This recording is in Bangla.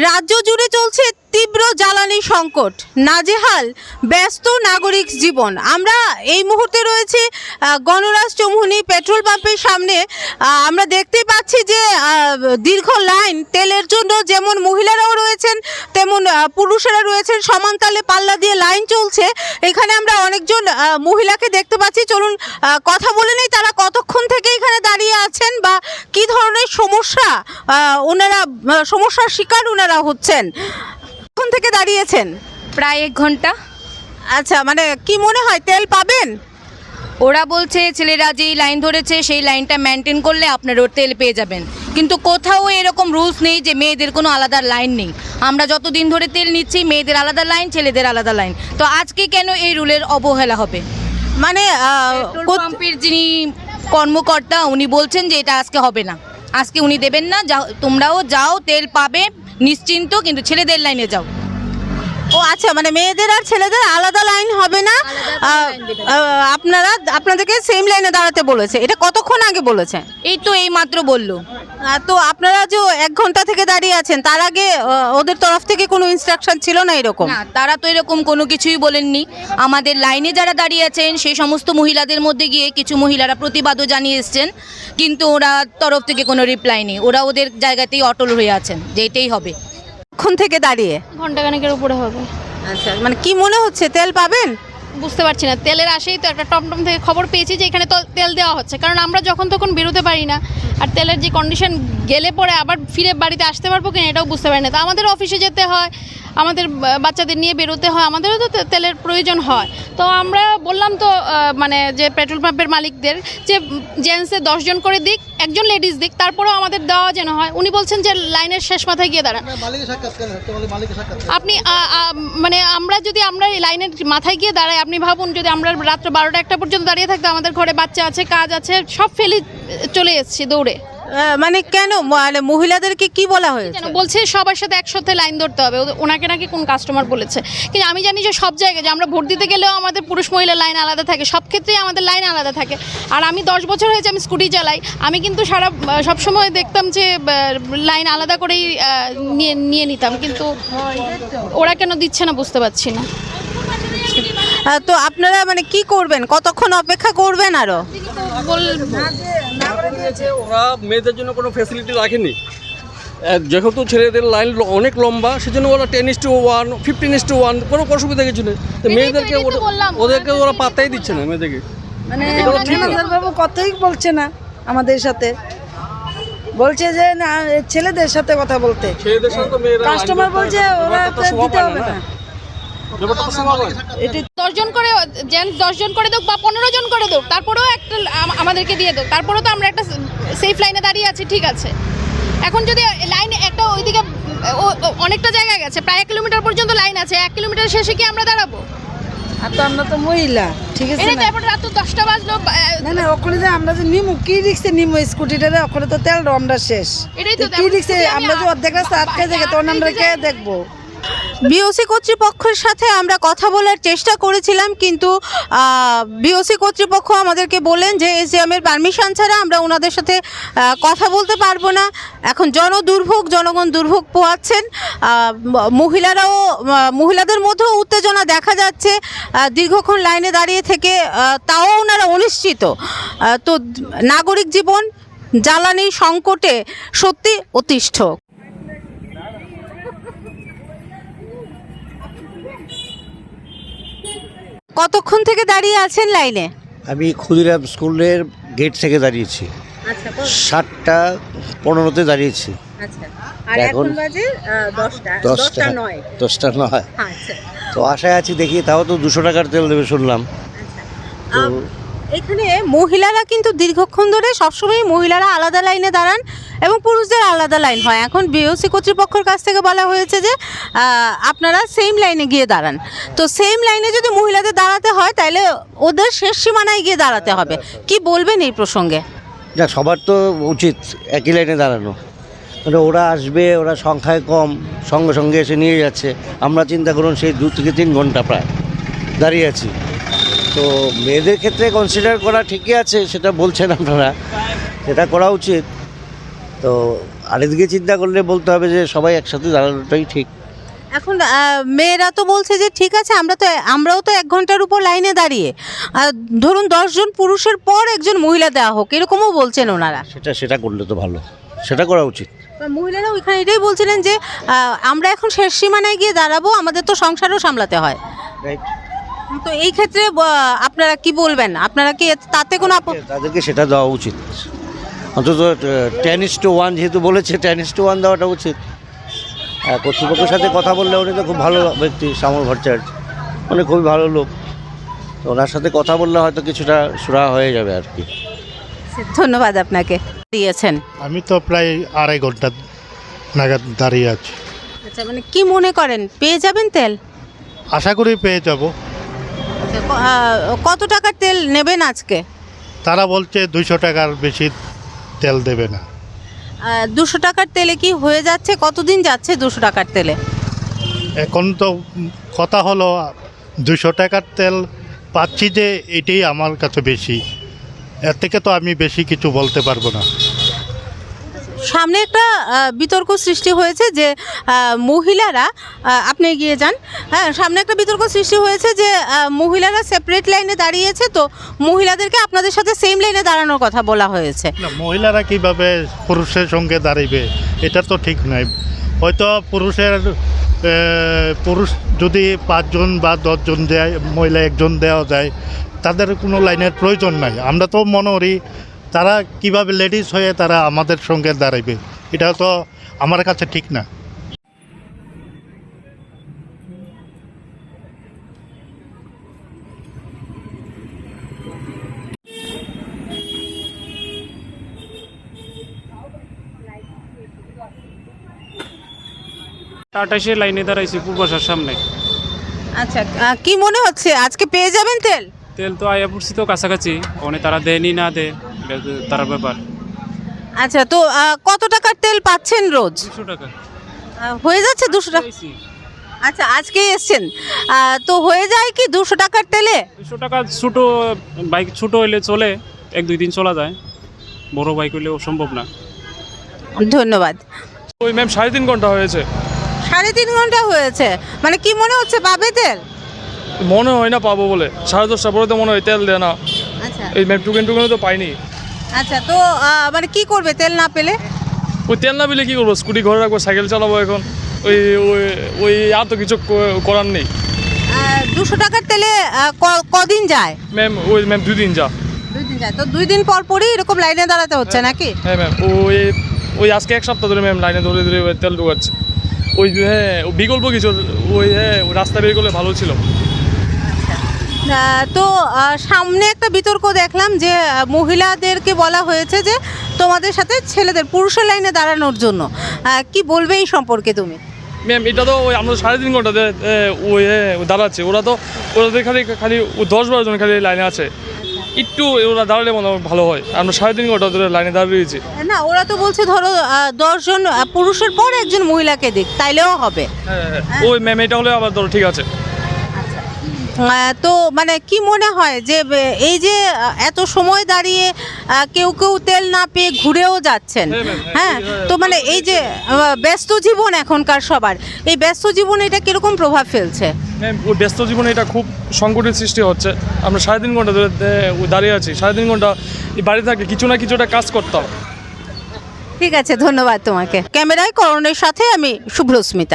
রাজ্য জুড়ে চলছে তীব্র জ্বালানি সংকট। নাজেহাল, ব্যস্ত নাগরিক জীবন। আমরা এই মুহূর্তে রয়েছে গণরাজ চৌমুহনী পেট্রোল পাম্পের সামনে। আমরা দেখতেই পাচ্ছি যে দীর্ঘ লাইন, তেলের জন্য যেমন মহিলারাও রয়েছেন, তেমন পুরুষেরা রয়েছেন। সমান তালে পাল্লা দিয়ে লাইন চলছে। এখানে আমরা অনেকজন মহিলাকে দেখতে পাচ্ছি। চলুন কথা বলে নেই তারা কতক্ষণ থেকে এখানে দাঁড়িয়ে আছেন বা কি ধরনের সমস্যা ওনারা সমস্যার শিকার ওনারা হচ্ছেন? কখন থেকে দাঁড়িয়েছেন? প্রায় এক ঘণ্টা। আচ্ছা মানে কি মনে হয় তেল পাবেন? ওরা বলছে ছেলেরা যেই লাইন ধরেছে সেই লাইনটা মেনটেন করলে আপনারা তেল পেয়ে যাবেন। কিন্তু কোথাও এরকম রুলস নেই যে মেয়েদের কোনো আলাদা লাইন নেই। আমরা যতদিন ধরে তেল নিচ্ছি মেয়েদের আলাদা লাইন ছেলেদের আলাদা লাইন তো আজকে কেন এই রুলের অবহেলা হবে? মানে পাম্পের যিনি কর্মকর্তা উনি বলছেন যে এটা আজকে হবে না। আজকে উনি দেবেন না যাও তোমরাও যাও তেল পাবে। নিশ্চিন্ত কিন্তু ছেলেদের লাইনে যাও। ও আচ্ছা মানে মেয়েদের আর ছেলেদের আলাদা লাইন হবে না? আপনারা আপনাদেরকে সেম লাইনে দাঁড়াতে বলেছে। এটা কতক্ষণ আগে বলেছে? এই তো এই মাত্র বলল। তো আপনারা যে এক ঘণ্টা থেকে দাঁড়িয়ে আছেন তার আগে ওদের তরফ থেকে কোনো ইনস্ট্রাকশন ছিল না এরকম? তারা তো এরকম কোনো কিছুই বলেননি। আমাদের লাইনে যারা দাঁড়িয়ে আছেন সেই সমস্ত মহিলাদের মধ্যে গিয়ে কিছু মহিলারা প্রতিবাদও জানিয়ে এসছেন কিন্তু ওরা তরফ থেকে কোনো রিপ্লাই নেই। ওরা ওদের জায়গাতেই অটল হয়ে আছেন যে এটাই হবে। কখন থেকে দাঁড়িয়ে? ঘন্টাখানেকের উপরে হবে। আচ্ছা মানে কি মনে হচ্ছে তেল পাবেন? বুঝতে পারছি না। তেলের আসেই তো একটা টমটম থেকে খবর পেয়েছি যে এখানে তেল দেওয়া হচ্ছে। কারণ আমরা যখন তখন বেরোতে পারি না। আর তেলের যে কন্ডিশন গেলে পরে আবার ফিরে বাড়িতে আসতে পারব কিনা এটাও বুঝতে পারি না। তো আমাদের অফিসে যেতে হয় আমাদের বাচ্চাদের নিয়ে বেরোতে হয় আমাদেরও তো তেলের প্রয়োজন হয়। তো আমরা বললাম তো মানে যে পেট্রোল পাম্পের মালিকদের যে জেন্টসে দশজন করে দিক একজন লেডিস দিক তারপরেও আমাদের দেওয়া যেন হয়। উনি বলছেন যে লাইনের শেষ মাথায় গিয়ে দাঁড়ান। আপনি মানে আমরা যদি আমরা এই লাইনের মাথায় গিয়ে দাঁড়াই আপনি ভাবুন যদি আমরা রাত্র বারোটা একটা পর্যন্ত দাঁড়িয়ে থাকতে আমাদের ঘরে বাচ্চা আছে কাজ আছে সব ফেলে চলে এসছি দৌড়ে। মানে কেন? মানে মহিলাদেরকে কি বলা হয়েছে? বলছে সবার সাথে একসাথে লাইন ধরতে হবে। ওনাকে নাকি কোন কাস্টমার বলেছে? কিন্তু আমি জানি যে সব জায়গায় যে আমরা ভোট দিতে গেলেও আমাদের পুরুষ মহিলা লাইন আলাদা থাকে। সব ক্ষেত্রেই আমাদের লাইন আলাদা থাকে। আর আমি দশ বছর হয়েছে আমি স্কুটি চালাই। আমি কিন্তু সারা সব সময় দেখতাম যে লাইন আলাদা করেই নিয়ে নিয়ে নিতাম। কিন্তু ওরা কেন দিচ্ছে না বুঝতে পারছি না। তো আপনারা মানে কি করবেন? কতক্ষণ অপেক্ষা করবেন আরও? ওরা মেয়েদের জন্য কোনো ফ্যাসিলিটি রাখেনি। যেহেতু ছেলেদের লাইন অনেক লম্বা সেজন্য ওরা ten is to one fifteen is to one কোনো অসুবিধা কিছু নেই। তো মেয়েদেরকে। ওদেরকে ওরা পাত্তাই দিচ্ছে না মেয়েদেরকে। মানে বাবু কথাই বলছে না আমাদের সাথে। বলছে যে না ছেলেদের সাথে কথা বলতে। ছেলেদের সাথে কাস্টমার বলছে ওরা দিতে হবে না ব্যাপারটা তো সমান না। এটি দশজন করে জেন্টস দশজন করে দেখ বা পনেরো জন করে দেখ তারপরেও একটা আমাদেরকে দিয়ে দেখ তারপরেও তো আমরা একটা সেফ লাইনে দাঁড়িয়ে আছি ঠিক আছে। এখন যদি লাইন একটা ওইদিকে অনেকটা জায়গা গেছে প্রায় এক কিলোমিটার পর্যন্ত লাইন আছে এক কিলোমিটার শেষে কি আমরা দাঁড়াবো? আর তো আমরা তো মহিলা ঠিক আছে এটা না? তারপর রাত দশটা বাজলো না না ওখানে যে আমরা যে নিমু কি রিক্সে নিমু স্কুটিটারে ওখানে তো তেল আমরা শেষ। এটাই তো তো কি রিক্সে আমরা যে অর্ধেক রাস্তা আটকে যাবে তখন আমরা কে দেখব? বিওসি কর্তৃপক্ষের সাথে আমরা কথা বলার চেষ্টা করেছিলাম, কিন্তু বিওসি কর্তৃপক্ষ আমাদেরকে বলেন যে এসডিএমের পারমিশন ছাড়া আমরা ওনাদের সাথে কথা বলতে পারব না। এখন জনদুর্ভোগ, জনগণ দুর্ভোগ পোয়াচ্ছেন মহিলারাও মহিলাদের মধ্যেও উত্তেজনা দেখা যাচ্ছে। দীর্ঘক্ষণ লাইনে দাঁড়িয়ে থেকে তাও ওনারা অনিশ্চিত। তো নাগরিক জীবন জ্বালানি সংকটে সত্যি অতিষ্ঠ। কতক্ষণ থেকে দাঁড়িয়ে আছেন লাইনে? আমি ক্ষুদিরাম স্কুলের গেট থেকে দাঁড়িয়েছি। আচ্ছা সাতটা পনেরোতে দাঁড়িয়েছি। আচ্ছা এখন দশটা দশটা নয়। দশটা নয়। আচ্ছা। তো আশায় আছি দেখি তাও তো দুশো টাকার তেল দেবে শুনলাম। এখানে মহিলারা কিন্তু দীর্ঘক্ষণ ধরে সবসময় মহিলারা আলাদা লাইনে দাঁড়ান। এবং পুরুষদের আলাদা লাইন হয়। এখন বিওসি কর্তৃপক্ষের কাছ থেকে বলা হয়েছে যে আপনারা সেম লাইনে গিয়ে দাঁড়ান। তো সেম লাইনে যদি মহিলাদের দাঁড়াতে হয়, তাহলে ওদের শেষ সীমানায় গিয়ে দাঁড়াতে হবে। কি বলবেন এই প্রসঙ্গে? যা সবার তো উচিত একই লাইনে দাঁড়ানো। মানে ওরা আসবে, ওরা সংখ্যায় কম, সঙ্গে সঙ্গে এসে নিয়ে যাচ্ছে। আমরা চিন্তা করুন, সেই দু থেকে তিন ঘণ্টা প্রায় দাঁড়িয়ে আছি। তো মেয়েদের ক্ষেত্রে কনসিডার করা ঠিকই আছে, সেটা বলছেন আপনারা। সেটা করা উচিত। তো আর এদিকে চিন্তা করলে বলতে হবে যে সবাই একসাথে দাঁড়ানোটাই ঠিক। এখন মেয়েরা তো বলছে যে ঠিক আছে আমরা তো আমরাও তো এক ঘণ্টার উপর লাইনে দাঁড়িয়ে। আর ধরুন দশজন পুরুষের পর একজন মহিলা দেওয়া হোক এরকমও বলছেন ওনারা। সেটা সেটা করলে তো ভালো। সেটা করা উচিত। মহিলারা ওইখানে এটাই বলছিলেন যে আমরা এখন শেষ সীমানায় গিয়ে দাঁড়াবো আমাদের তো সংসারও সামলাতে হয়। রাইট তো এই ক্ষেত্রে আপনারা কি বলবেন? আপনারা কি তাতে কোনো তাদেরকে সেটা দেওয়া উচিত। অন্তত টেনিস টু ওয়ান যেহেতু বলেছে টেনিস টু ওয়ান দেওয়াটা উচিত। কর্তৃপক্ষের সাথে কথা বললে উনি তো খুব ভালো ব্যক্তি শ্যামল ভট্টাচার্য। উনি খুবই ভালো লোক। তো ওনার সাথে কথা বললে হয়তো কিছুটা সুরা হয়ে যাবে আর কি। ধন্যবাদ আপনাকে। দিয়েছেন। আমি তো প্রায় আড়াই ঘণ্টা নাগাদ দাঁড়িয়ে আছি। আচ্ছা মানে কি মনে করেন? পেয়ে যাবেন তেল? আশা করি পেয়ে যাব। আচ্ছা, কত টাকার তেল নেবেন আজকে? তারা বলছে দুইশো টাকার বেশি তেল দেবে না। দুশো টাকার তেলে কি হয়ে যাচ্ছে? কতদিন যাচ্ছে দুশো টাকার তেলে? এখন তো কথা হলো দুশো টাকার তেল পাচ্ছি যে এটাই আমার কাছে বেশি। এর থেকে তো আমি বেশি কিছু বলতে পারব না। সামনে একটা বিতর্ক সৃষ্টি হয়েছে যে মহিলারা আপনি এগিয়ে যান। হ্যাঁ সামনে একটা বিতর্ক সৃষ্টি হয়েছে যে মহিলারা সেপারেট লাইনে দাঁড়িয়েছে, তো মহিলাদেরকে আপনাদের সাথে সেম লাইনে দাঁড়ানোর কথা বলা হয়েছে। মহিলারা কীভাবে পুরুষের সঙ্গে দাঁড়াইবে, এটা তো ঠিক নয়। হয়তো পুরুষের পুরুষ যদি পাঁচজন বা দশজন দেয়, মহিলা একজন দেওয়া যায়, তাদের কোনো লাইনের প্রয়োজন নাই। আমরা তো মনে করি তারা কীভাবে লেডিস হয়ে তারা আমাদের সঙ্গে দাঁড়াইবে? এটা তো আমার কাছে ঠিক না। টাটাসে লাইনে দাঁড়াইছি পূর্বাসার সামনে। আচ্ছা কি মনে হচ্ছে? আজকে পেয়ে যাবেন তেল? তেল তো আয়া পড়ছি তো কাছাকাছি। ওখানে তারা দেয়নি না দেয়। এটা তার ব্যাপার। আচ্ছা তো কত টাকার তেল পাচ্ছেন রোজ? দুশো টাকা। হয়ে যাচ্ছে দুশো টাকা। আচ্ছা আজকেই এসছেন। তো হয়ে যায় কি দুশো টাকার তেলে? দুশো টাকা ছোটো বাইক ছোটো হইলে চলে এক দুই দিন চলা যায়। বড় বাইক হইলেও সম্ভব না। ধন্যবাদ। ওই ম্যাম সাড়ে তিন ঘণ্টা হয়েছে। সাড়ে তিন ঘণ্টা হয়েছে। মানে কি মনে হচ্ছে পাবে তেল? মনে হয় না পাবো বলে। সাড়ে দশটা পরে তো মনে হয় তেল দেয় না। আচ্ছা। এই ম্যাম টুকেন টুকেন তো পাইনি। আচ্ছা তো মানে কি করবে তেল না পেলে? ওই তেল না পেলে কী করব? স্কুটি ঘরে রাখব সাইকেল চালাবো এখন। ওই ওই ওই আর তো কিছু করার নেই। দুশো টাকার তেলে কদিন যায়? ম্যাম ওই ম্যাম দুই দিন যা। দুই দিন যায়। তো দুই দিন পর পরই এরকম লাইনে দাঁড়াতে হচ্ছে নাকি? হ্যাঁ ম্যাম ওই ওই আজকে এক সপ্তাহ ধরে ম্যাম লাইনে ধরে ধরে তেল ঢুকাচ্ছে। ওই হ্যাঁ বিকল্প কিছু ওই হ্যাঁ রাস্তা বের করলে ভালো ছিল। তো সামনে একটা বিতর্ক দেখলাম যে মহিলাদেরকে বলা হয়েছে যে তোমাদের সাথে ছেলেদের পুরুষের লাইনে দাঁড়ানোর জন্য। কি বলবে এই সম্পর্কে তুমি? ম্যাম এটা তো ওই আমরা সাড়ে তিন ঘণ্টা ধরে, ওই হ্যাঁ দাঁড়াচ্ছে। ওরা তো ওদের খালি খালি দশ বারো জন খালি লাইনে আছে। একটু ওরা দাঁড়ালে মনে হয় ভালো হয়। আমরা সাড়ে তিন ঘণ্টা ধরে লাইনে দাঁড়িয়ে রয়েছি। না ওরা তো বলছে ধরো দশজন পুরুষের পর একজন মহিলাকে দিক তাইলেও হবে। হ্যাঁ হ্যাঁ ওই ম্যাম এটা হলে আবার ধরো ঠিক আছে। তো মানে কি মনে হয় যে এই যে এত সময় দাঁড়িয়ে কেউ কেউ তেল না পেয়ে ঘুরেও যাচ্ছেন। হ্যাঁ, হ্যাঁ, হ্যাঁ হ্যাঁ, তো মানে এই যে ব্যস্ত জীবন এখনকার সবার এই ব্যস্ত জীবনে এটা কীরকম প্রভাব ফেলছে? ব্যস্ত জীবনে এটা খুব সংকটের সৃষ্টি হচ্ছে। আমরা সাড়ে তিন ঘণ্টা ধরে দাঁড়িয়ে আছি। সাড়ে তিন ঘণ্টা বাড়ি থাকে কিছু না কিছু একটা কাজ করতাম ঠিক আছে ধন্যবাদ তোমাকে। ক্যামেরায় করণের সাথে আমি শুভ্রস্মিতা।